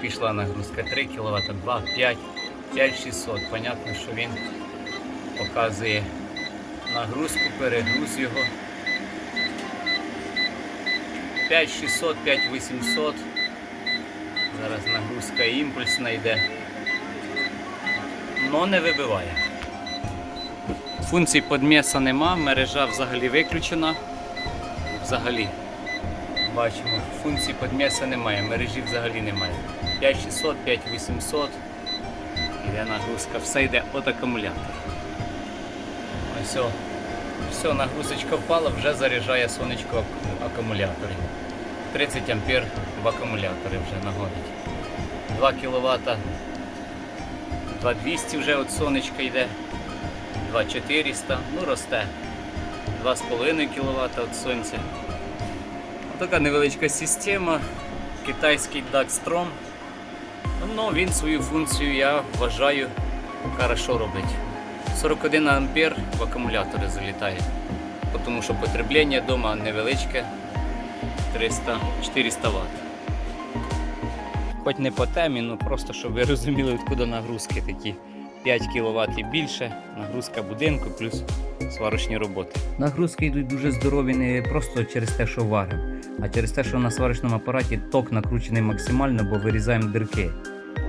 Пішла нагрузка 3 кВт, 2, 5, 5600. Понятно, що він показує нагрузку, перегруз його. 5600, 5800. Зараз нагрузка імпульсна йде. Но не вибиває. Функцій подмеса нема, мережа взагалі виключена. Взагалі. Бачимо, функції подмеса немає, мережі взагалі немає. 5600, 5800. Іде нагрузка, все йде від акумулятора. Ось все. Нагрузочка впала, вже заряджає сонечко ак- акумулятори. 30 ампер в акумулятори вже нагонить. 2 кВт. 2200 вже від сонечка йде. 2400, ну росте. 2,5 кВт від сонця. Така невеличка система, китайський Dagstrom. Ну, він свою функцію, я вважаю, хорошо робить. 41 ампер в акумулятори залітає, тому що потреблення вдома невеличке 300-400 Вт. Хоч не по темі, ну просто щоб ви розуміли, відкуди нагрузки такі 5 кВт і більше, нагрузка будинку плюс сварочні роботи. Нагрузки йдуть дуже здорові не просто через те, що варимо, а через те, що на сварочному апараті ток накручений максимально, бо вирізаємо дирки.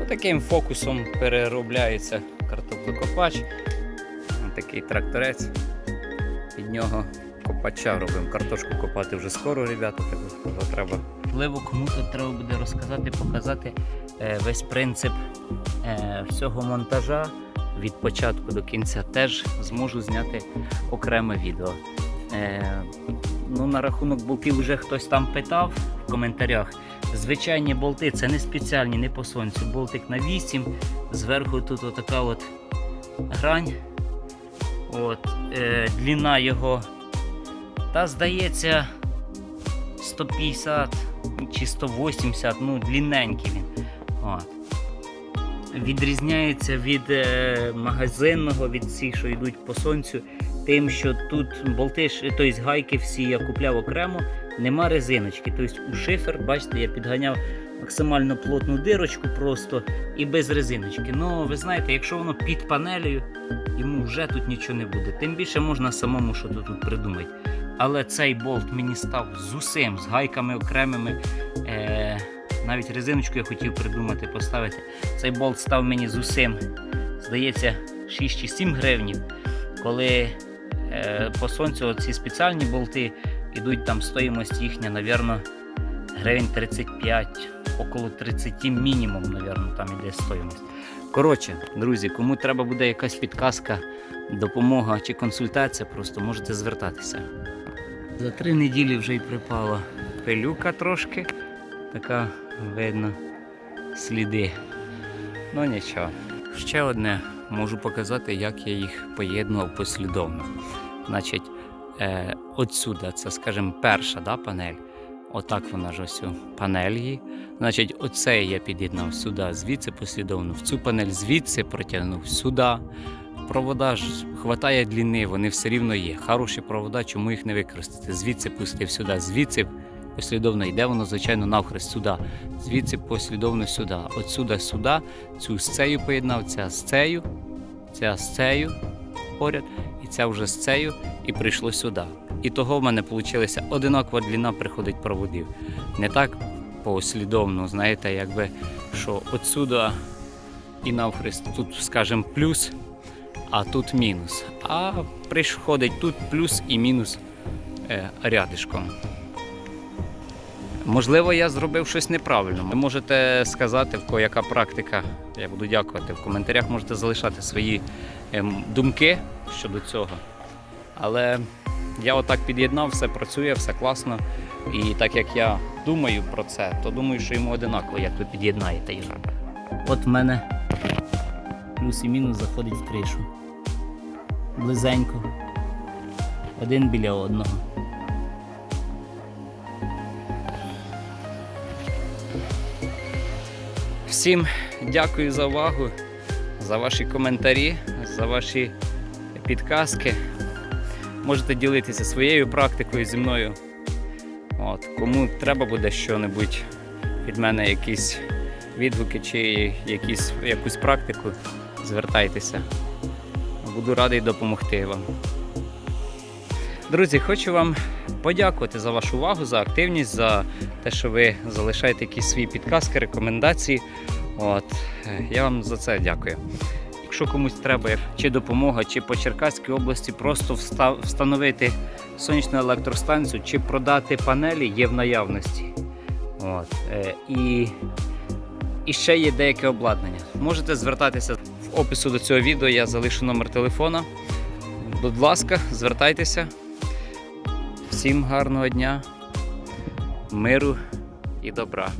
Отаким фокусом переробляється картоплекопач. Такий тракторець. Під нього копача робимо. Картошку копати вже скоро, ребята, так треба. Можливо, кому тут треба буде розказати, показати е, весь принцип е, всього монтажа від початку до кінця. Теж зможу зняти окреме відео. Ну, на рахунок болтів вже хтось там питав в коментарях. Звичайні болти це не спеціальні, не по сонцю. Болтик на 8, зверху тут отака от грань. От, е, длина його. Та здається 150 чи 180, ну длинненький він. От. Відрізняється від е, магазинного, від всіх, що йдуть по сонцю, тим, що тут болти, ж- тобто гайки всі я купляв окремо, нема резиночки. Тобто у шифер, бачите, я підганяв максимально плотну дирочку просто і без резиночки. Ну, ви знаєте, якщо воно під панелею, йому вже тут нічого не буде. Тим більше можна самому що тут придумати. Але цей болт мені став з усім, з гайками окремими. Е, навіть резиночку я хотів придумати, поставити. Цей болт став мені з усім, здається, 6 чи 7 гривнів. Коли е, по сонцю ці спеціальні болти йдуть там стоїмость їхня, навірно, гривень 35, около 30 мінімум, навірно, там іде стоїмость. Коротше, друзі, кому треба буде якась підказка, допомога чи консультація, просто можете звертатися. За три неділі вже й припала пилюка трошки, така видно сліди. Ну нічого. Ще одне можу показати, як я їх поєднував послідовно. Значить, е, отсюда, це, скажімо, перша да, панель. Отак вона ж ось у панель її. Значить, оцей я під'єднав сюди, звідси послідовно, в цю панель звідси протягнув сюди. Провода ж хватає длини, вони все рівно є. Хороші провода, чому їх не використати? Звідси пустив сюди, звідси послідовно йде воно, звичайно, навхрест сюди. Звідси послідовно сюди. Отсюди сюди, цю з цією поєднав, ця з цією, ця з цією поряд, і ця вже з цією, і прийшло сюди. І того в мене вийшла одинакова длина приходить проводів. Не так послідовно, знаєте, якби що отсюди і навхрест тут, скажімо, плюс, а тут мінус. А приходить тут плюс і мінус е, рядишком. Можливо, я зробив щось неправильно. Ви можете сказати, в кого яка практика. Я буду дякувати. В коментарях можете залишати свої ем, думки щодо цього. Але я отак під'єднав, все працює, все класно. І так як я думаю про це, то думаю, що йому одинаково, як ви під'єднаєте його. От в мене плюс і мінус заходить в кришу. Близенько. Один біля одного. Всім дякую за увагу, за ваші коментарі, за ваші підказки. Можете ділитися своєю практикою зі мною. От, кому треба буде що-небудь від мене, якісь відгуки чи якісь, якусь практику, звертайтеся. Буду радий допомогти вам. Друзі, хочу вам подякувати за вашу увагу, за активність, за те, що ви залишаєте якісь свої підказки, рекомендації. От, я вам за це дякую. Якщо комусь треба чи допомога, чи по Черкаській області просто вста- встановити сонячну електростанцію, чи продати панелі, є в наявності. От, е, і, і ще є деяке обладнання. Можете звертатися в опису до цього відео, я залишу номер телефона. Будь ласка, звертайтеся. Всім гарного дня, миру і добра.